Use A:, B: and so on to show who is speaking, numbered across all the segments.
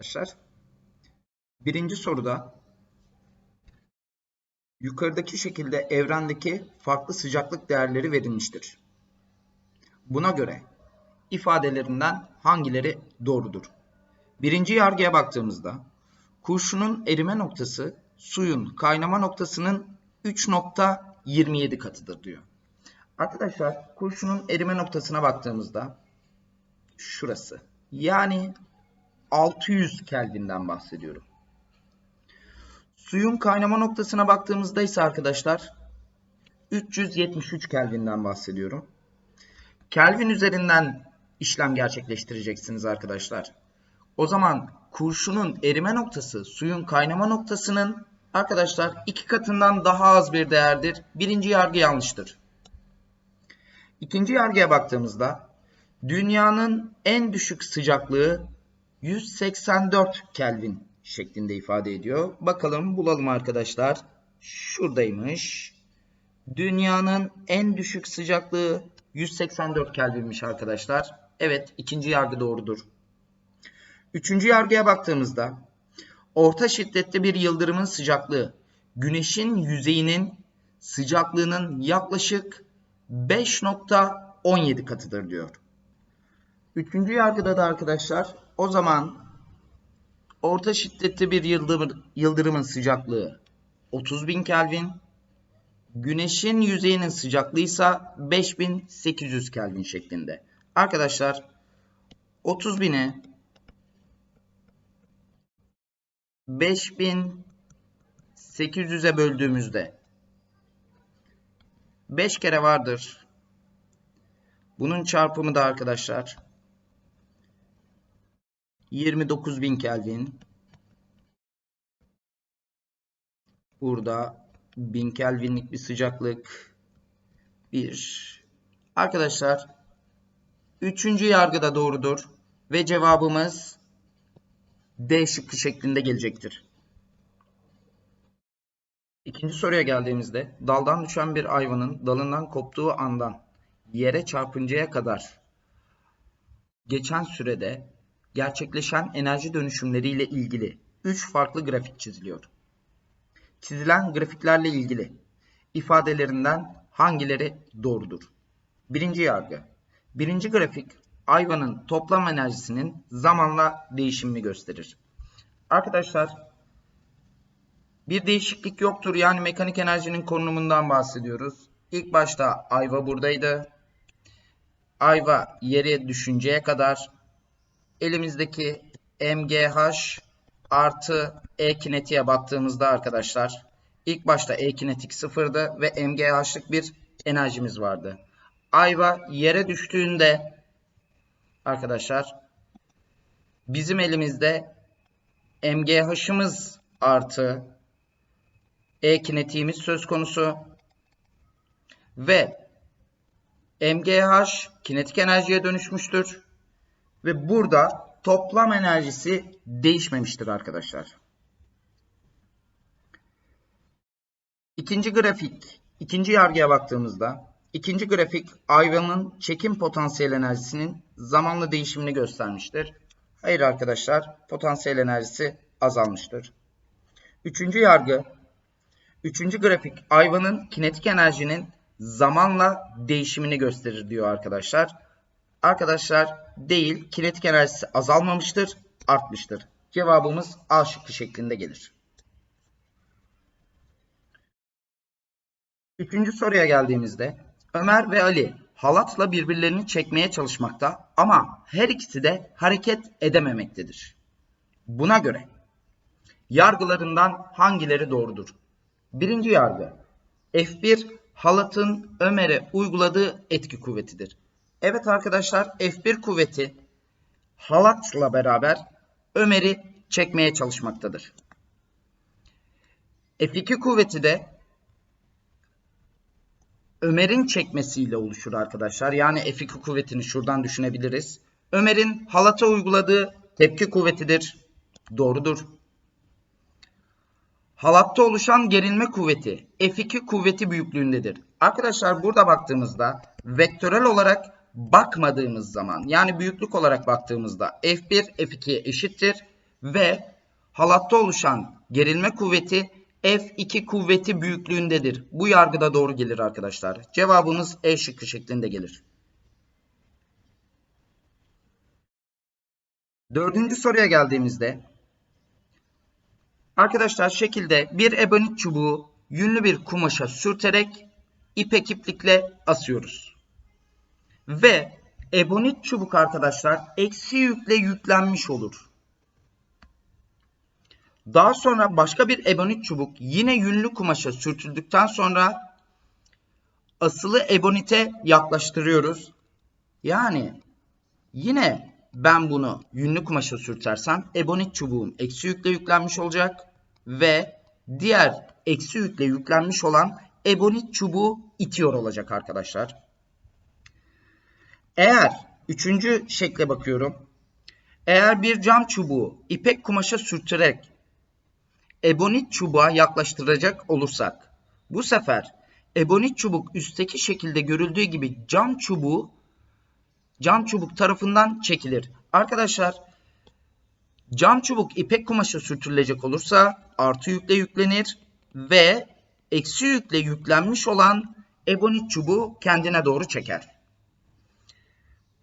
A: Arkadaşlar birinci soruda yukarıdaki şekilde evrendeki farklı sıcaklık değerleri verilmiştir. Buna göre ifadelerinden hangileri doğrudur? Birinci yargıya baktığımızda kurşunun erime noktası suyun kaynama noktasının 3.27 katıdır diyor. Arkadaşlar kurşunun erime noktasına baktığımızda şurası. Yani 600 Kelvin'den bahsediyorum. Suyun kaynama noktasına baktığımızda ise arkadaşlar 373 Kelvin'den bahsediyorum. Kelvin üzerinden işlem gerçekleştireceksiniz arkadaşlar. O zaman kurşunun erime noktası suyun kaynama noktasının arkadaşlar iki katından daha az bir değerdir. Birinci yargı yanlıştır. İkinci yargıya baktığımızda dünyanın en düşük sıcaklığı 184 Kelvin şeklinde ifade ediyor. Bakalım bulalım arkadaşlar. Şuradaymış. Dünyanın en düşük sıcaklığı 184 Kelvin'miş arkadaşlar. Evet ikinci yargı doğrudur. Üçüncü yargıya baktığımızda orta şiddetli bir yıldırımın sıcaklığı güneşin yüzeyinin sıcaklığının yaklaşık 5.17 katıdır diyor. Üçüncü yargıda da arkadaşlar o zaman orta şiddetli bir yıldırım, yıldırımın sıcaklığı 30.000 Kelvin, güneşin yüzeyinin sıcaklığı ise 5800 Kelvin şeklinde. Arkadaşlar 30.000'e 5800'e böldüğümüzde 5 kere vardır. Bunun çarpımı da arkadaşlar 29.000 Kelvin. Burada 1000 Kelvinlik bir sıcaklık. 1. Arkadaşlar üçüncü yargı da doğrudur. Ve cevabımız D şıkkı şeklinde gelecektir. İkinci soruya geldiğimizde daldan düşen bir ayvanın dalından koptuğu andan yere çarpıncaya kadar geçen sürede gerçekleşen enerji dönüşümleriyle ilgili 3 farklı grafik çiziliyor. Çizilen grafiklerle ilgili ifadelerinden hangileri doğrudur? Birinci yargı. Birinci grafik ayvanın toplam enerjisinin zamanla değişimini gösterir. Arkadaşlar bir değişiklik yoktur. Yani mekanik enerjinin konumundan bahsediyoruz. İlk başta ayva buradaydı. Ayva yere düşünceye kadar elimizdeki MGH artı E kinetiğe baktığımızda arkadaşlar ilk başta E kinetik sıfırdı ve MGH'lık bir enerjimiz vardı. Ayva yere düştüğünde arkadaşlar bizim elimizde MGH'ımız artı E kinetiğimiz söz konusu ve MGH kinetik enerjiye dönüşmüştür. Ve burada toplam enerjisi değişmemiştir arkadaşlar. İkinci grafik, ikinci yargıya baktığımızda ikinci grafik ayvanın çekim potansiyel enerjisinin zamanla değişimini göstermiştir. Hayır arkadaşlar, potansiyel enerjisi azalmıştır. Üçüncü yargı, üçüncü grafik ayvanın kinetik enerjinin zamanla değişimini gösterir diyor arkadaşlar. Arkadaşlar değil, kinetik enerjisi azalmamıştır, artmıştır. Cevabımız A şıkkı şeklinde gelir. Üçüncü soruya geldiğimizde Ömer ve Ali halatla birbirlerini çekmeye çalışmakta ama her ikisi de hareket edememektedir. Buna göre yargılarından hangileri doğrudur? Birinci yargı F1 halatın Ömer'e uyguladığı etki kuvvetidir. Evet arkadaşlar F1 kuvveti halatla beraber Ömer'i çekmeye çalışmaktadır. F2 kuvveti de Ömer'in çekmesiyle oluşur arkadaşlar. Yani F2 kuvvetini şuradan düşünebiliriz. Ömer'in halata uyguladığı tepki kuvvetidir. Doğrudur. Halatta oluşan gerilme kuvveti F2 kuvveti büyüklüğündedir. Arkadaşlar burada baktığımızda vektörel olarak bakmadığımız zaman yani büyüklük olarak baktığımızda F1 F2'ye eşittir ve halatta oluşan gerilme kuvveti F2 kuvveti büyüklüğündedir. Bu yargıda doğru gelir arkadaşlar. Cevabımız E şıkkı şeklinde gelir. Dördüncü soruya geldiğimizde arkadaşlar şekilde bir ebonit çubuğu yünlü bir kumaşa sürterek ipek iplikle asıyoruz. Ve ebonit çubuk arkadaşlar eksi yükle yüklenmiş olur. Daha sonra başka bir ebonit çubuk yine yünlü kumaşa sürtüldükten sonra asılı ebonite yaklaştırıyoruz. Yani yine ben bunu yünlü kumaşa sürtersem ebonit çubuğum eksi yükle yüklenmiş olacak ve diğer eksi yükle yüklenmiş olan ebonit çubuğu itiyor olacak arkadaşlar. Eğer üçüncü şekle bakıyorum. Eğer bir cam çubuğu ipek kumaşa sürterek ebonit çubuğa yaklaştıracak olursak bu sefer ebonit çubuk üstteki şekilde görüldüğü gibi cam çubuğu cam çubuk tarafından çekilir. Arkadaşlar cam çubuk ipek kumaşa sürtürülecek olursa artı yükle yüklenir ve eksi yükle yüklenmiş olan ebonit çubuğu kendine doğru çeker.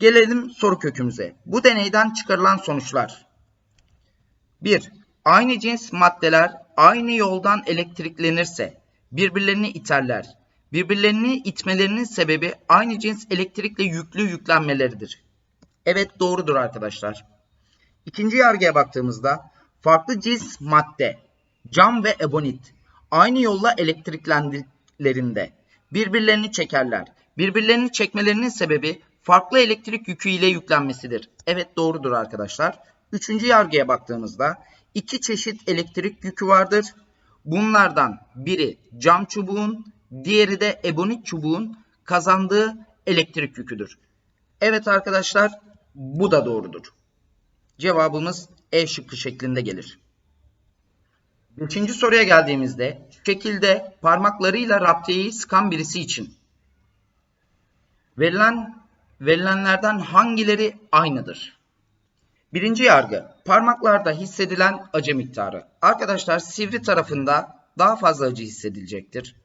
A: Gelelim soru kökümüze. Bu deneyden çıkarılan sonuçlar. 1. Aynı cins maddeler aynı yoldan elektriklenirse birbirlerini iterler. Birbirlerini itmelerinin sebebi aynı cins elektrikle yüklü yüklenmeleridir. Evet doğrudur arkadaşlar. İkinci yargıya baktığımızda farklı cins madde, cam ve ebonit aynı yolla elektriklendiklerinde birbirlerini çekerler. Birbirlerini çekmelerinin sebebi farklı elektrik yükü ile yüklenmesidir. Evet doğrudur arkadaşlar. Üçüncü yargıya baktığımızda iki çeşit elektrik yükü vardır. Bunlardan biri cam çubuğun, diğeri de ebonit çubuğun kazandığı elektrik yüküdür. Evet arkadaşlar bu da doğrudur. Cevabımız E şıkkı şeklinde gelir. Beşinci soruya geldiğimizde şekilde parmaklarıyla raptiyeyi sıkan birisi için verilen verilenlerden hangileri aynıdır? Birinci yargı parmaklarda hissedilen acı miktarı. Arkadaşlar sivri tarafında daha fazla acı hissedilecektir.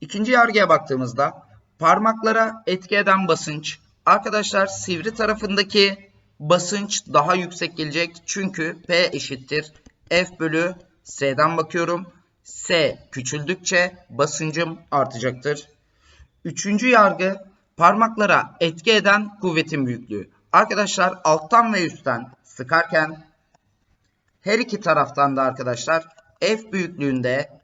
A: İkinci yargıya baktığımızda parmaklara etki eden basınç. Arkadaşlar sivri tarafındaki basınç daha yüksek gelecek. Çünkü P eşittir F bölü S'den bakıyorum. S küçüldükçe basıncım artacaktır. Üçüncü yargı parmaklara etki eden kuvvetin büyüklüğü. Arkadaşlar alttan ve üstten sıkarken her iki taraftan da arkadaşlar F büyüklüğünde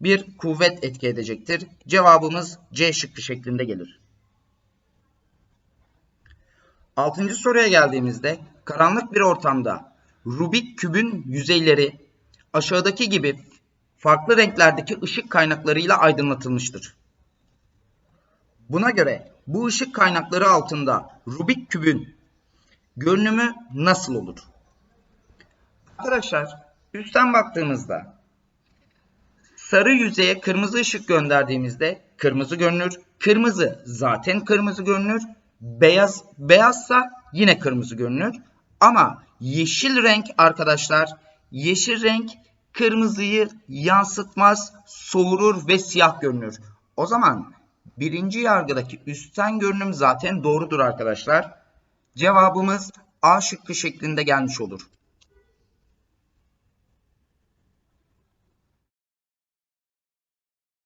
A: bir kuvvet etki edecektir. Cevabımız C şıkkı şeklinde gelir. Altıncı soruya geldiğimizde karanlık bir ortamda Rubik kübün yüzeyleri aşağıdaki gibi farklı renklerdeki ışık kaynaklarıyla aydınlatılmıştır. Buna göre bu ışık kaynakları altında Rubik kübün görünümü nasıl olur? Arkadaşlar üstten baktığımızda sarı yüzeye kırmızı ışık gönderdiğimizde kırmızı görünür. Kırmızı zaten kırmızı görünür. Beyaz beyazsa yine kırmızı görünür. Ama yeşil renk arkadaşlar yeşil renk kırmızıyı yansıtmaz, soğurur ve siyah görünür. O zaman birinci yargıdaki üstten görünüm zaten doğrudur arkadaşlar. Cevabımız A şıkkı şeklinde gelmiş olur.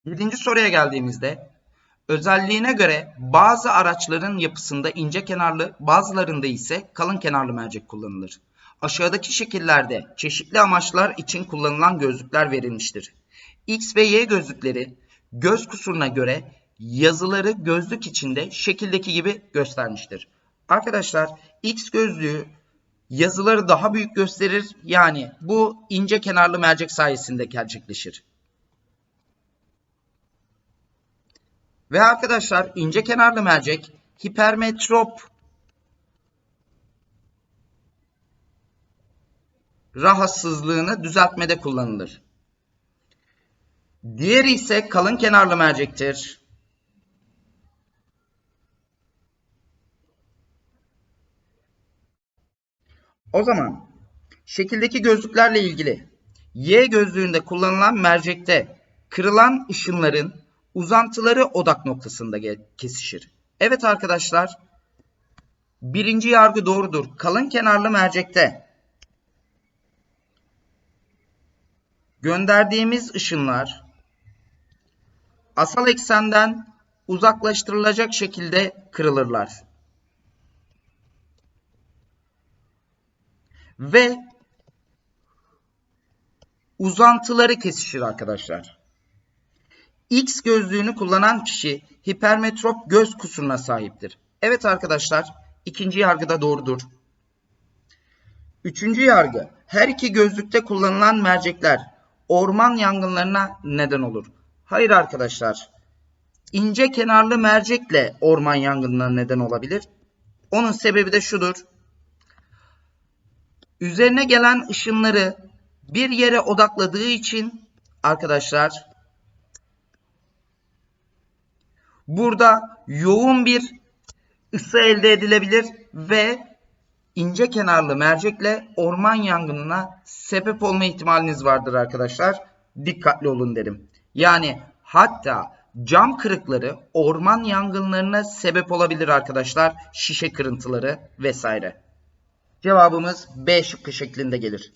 A: Yedinci soruya geldiğimizde özelliğine göre bazı araçların yapısında ince kenarlı bazılarında ise kalın kenarlı mercek kullanılır. Aşağıdaki şekillerde çeşitli amaçlar için kullanılan gözlükler verilmiştir. X ve Y gözlükleri göz kusuruna göre yazıları gözlük içinde şekildeki gibi göstermiştir. Arkadaşlar X gözlüğü yazıları daha büyük gösterir. Yani bu ince kenarlı mercek sayesinde gerçekleşir. Ve arkadaşlar ince kenarlı mercek hipermetrop rahatsızlığını düzeltmede kullanılır. Diğeri ise kalın kenarlı mercektir. O zaman şekildeki gözlüklerle ilgili Y gözlüğünde kullanılan mercekte kırılan ışınların uzantıları odak noktasında kesişir. Evet arkadaşlar, birinci yargı doğrudur. Kalın kenarlı mercekte gönderdiğimiz ışınlar asal eksenden uzaklaştırılacak şekilde kırılırlar. Ve uzantıları kesişir arkadaşlar. X gözlüğünü kullanan kişi hipermetrop göz kusuruna sahiptir. Evet arkadaşlar, ikinci yargı da doğrudur. Üçüncü yargı, her iki gözlükte kullanılan mercekler orman yangınlarına neden olur. Hayır arkadaşlar, ince kenarlı mercekle orman yangınına neden olabilir. Onun sebebi de şudur. Üzerine gelen ışınları bir yere odakladığı için arkadaşlar burada yoğun bir ısı elde edilebilir ve ince kenarlı mercekle orman yangınına sebep olma ihtimaliniz vardır arkadaşlar. Dikkatli olun derim. Yani hatta cam kırıkları orman yangınlarına sebep olabilir arkadaşlar. Şişe kırıntıları vesaire. Cevabımız B şıkkı şeklinde gelir.